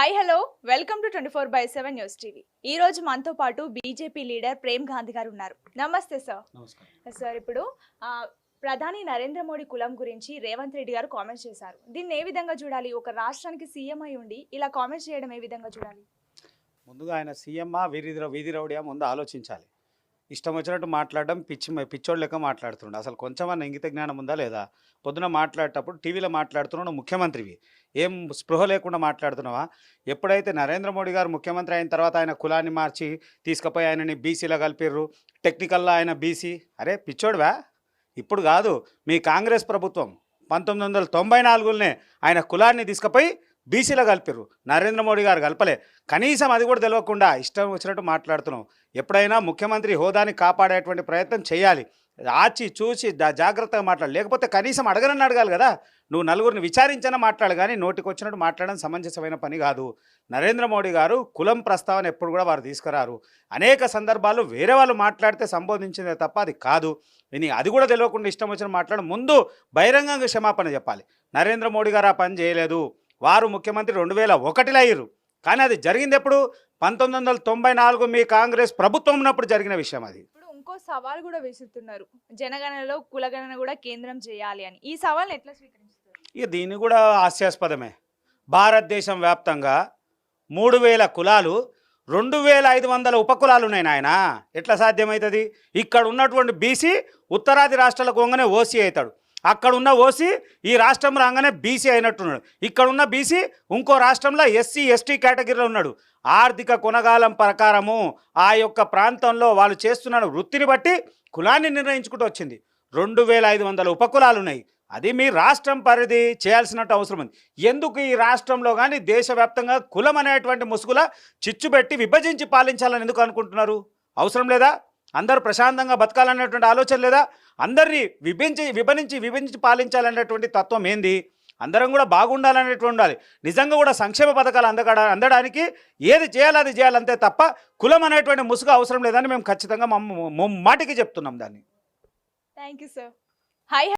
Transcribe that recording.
Hi hello welcome to twenty four by seven news TV ఈ రోజు మనతో పాటు బీజేపీ లీడర్ ప్రేమ్ గాంధీ గారు ఉన్నారు. నమస్తే సార్ సార్ ఇప్పుడు ప్రధాని నరేంద్ర మోడీ కులం గురించి రేవంత్ రెడ్డి గారు కామెంట్స్ చేశారు. దీన్ని ఏ విధంగా చూడాలి? ఒక రాష్ట్రానికి సీఎం అయి ఉండి ఇలా కామెంట్స్ చేయడం ఏ విధంగా చూడాలి? ముందుగా ఆయన సీఎమ్మా వీధి వీధి రౌడియా ముందు ఆలోచించాలి. ఇష్టం వచ్చినట్టు మాట్లాడడం పిచ్చి పిచ్చోడు లెక్క మాట్లాడుతుండే. అసలు కొంచెమన్నా ఇంగిత జ్ఞానం ఉందా లేదా? పొద్దున మాట్లాడేటప్పుడు టీవీలో మాట్లాడుతున్నాడు ముఖ్యమంత్రివి. ఏం స్పృహ లేకుండా మాట్లాడుతున్నావా? ఎప్పుడైతే నరేంద్ర మోడీ గారు ముఖ్యమంత్రి అయిన తర్వాత ఆయన కులాన్ని మార్చి తీసుకుపోయి ఆయనని బీసీలో కలిపిర్రు టెక్నికల్లో ఆయన బీసీ అరే పిచ్చోడువా? ఇప్పుడు కాదు మీ కాంగ్రెస్ ప్రభుత్వం పంతొమ్మిది వందల తొంభై నాలుగులోనే ఆయన కులాన్ని తీసుకుపోయి బీసీలో కలిపిర్రు. నరేంద్ర మోడీ గారు కలపలే. కనీసం అది కూడా తెలియకుండా ఇష్టం వచ్చినట్టు మాట్లాడుతున్నాం. ఎప్పుడైనా ముఖ్యమంత్రి హోదాని కాపాడేటువంటి ప్రయత్నం చేయాలి. ఆచి చూసి జా- జాగ్రత్తగా మాట్లాడు లేకపోతే కనీసం అడగనని అడగాలి కదా. నువ్వు నలుగురిని విచారించని మాట్లాడు కానీ నోటికి వచ్చినట్టు మాట్లాడడం సమంజసమైన పని కాదు. నరేంద్ర మోడీ గారు కులం ప్రస్తావన ఎప్పుడు కూడా వారు తీసుకురారు. అనేక సందర్భాల్లో వేరే వాళ్ళు మాట్లాడితే సంబోధించిందే తప్ప అది కాదు. విని అది కూడా తెలియకుండా ఇష్టం వచ్చిన మాట్లాడు ముందు బహిరంగంగా క్షమాపణ చెప్పాలి. నరేంద్ర మోడీ గారు ఆ పని చేయలేదు. వారు ముఖ్యమంత్రి రెండు వేల ఒకటిలో అయ్యారు. కానీ అది జరిగింది ఎప్పుడు? పంతొమ్మిది వందల తొంభై నాలుగు మీ కాంగ్రెస్ ప్రభుత్వం ఉన్నప్పుడు జరిగిన విషయం అది. ఇప్పుడు ఇంకో సవాల్ కూడా విసురుతున్నారు. జనగణనలో కులగణన కూడా కేంద్రం చేయాలి అని. ఈ సవాల్ని ఎట్లా స్వీకరిస్తారు? ఇక దీన్ని కూడా హాస్యాస్పదమే. భారతదేశం వ్యాప్తంగా మూడు వేల కులాలు రెండు వేల ఐదు వందల ఉపకులాలు ఉన్నాయి నాయన. ఎట్లా సాధ్యమవుతుంది ఇక్కడ ఉన్నటువంటి బీసీ ఉత్తరాది రాష్ట్రాలకు వంగనే ఓసీ అవుతాడు. అక్కడున్న ఓసీ ఈ రాష్ట్రం రాగానే బీసీ అయినట్టున్నాడు. ఇక్కడ ఉన్న బీసీ ఇంకో రాష్ట్రంలో ఎస్సీ ఎస్టీ కేటగిరీలో ఉన్నాడు. ఆర్థిక కొనగాలం ప్రకారము ఆ యొక్క ప్రాంతంలో వాళ్ళు చేస్తున్న వృత్తిని బట్టి కులాన్ని నిర్ణయించుకుంటూ వచ్చింది. రెండు వేల ఐదు వందల ఉపకులాలు ఉన్నాయి. అది మీ రాష్ట్రం పరిధి చేయాల్సినట్టు అవసరం ఉంది. ఎందుకు ఈ రాష్ట్రంలో కానీ దేశవ్యాప్తంగా కులం అనేటువంటి ముసుగుల చిచ్చు పెట్టి విభజించి పాలించాలని ఎందుకు అనుకుంటున్నారు? అవసరం లేదా? అందరూ ప్రశాంతంగా బతకాలనేటువంటి ఆలోచన లేదా? అందరినీ విభించి విభజించి విభజించి పాలించాలనేటువంటి తత్వం ఏంది? అందరం కూడా బాగుండాలనేటువంటి ఉండాలి. నిజంగా కూడా సంక్షేమ పథకాలు అందగడ అందడానికి ఏది చేయాలి అది చేయాలంతే తప్ప కులం అనేటువంటి ముసుగు అవసరం లేదని మేము ఖచ్చితంగా మమ్మ మాటికి చెప్తున్నాం దాన్ని. Thank you sir hi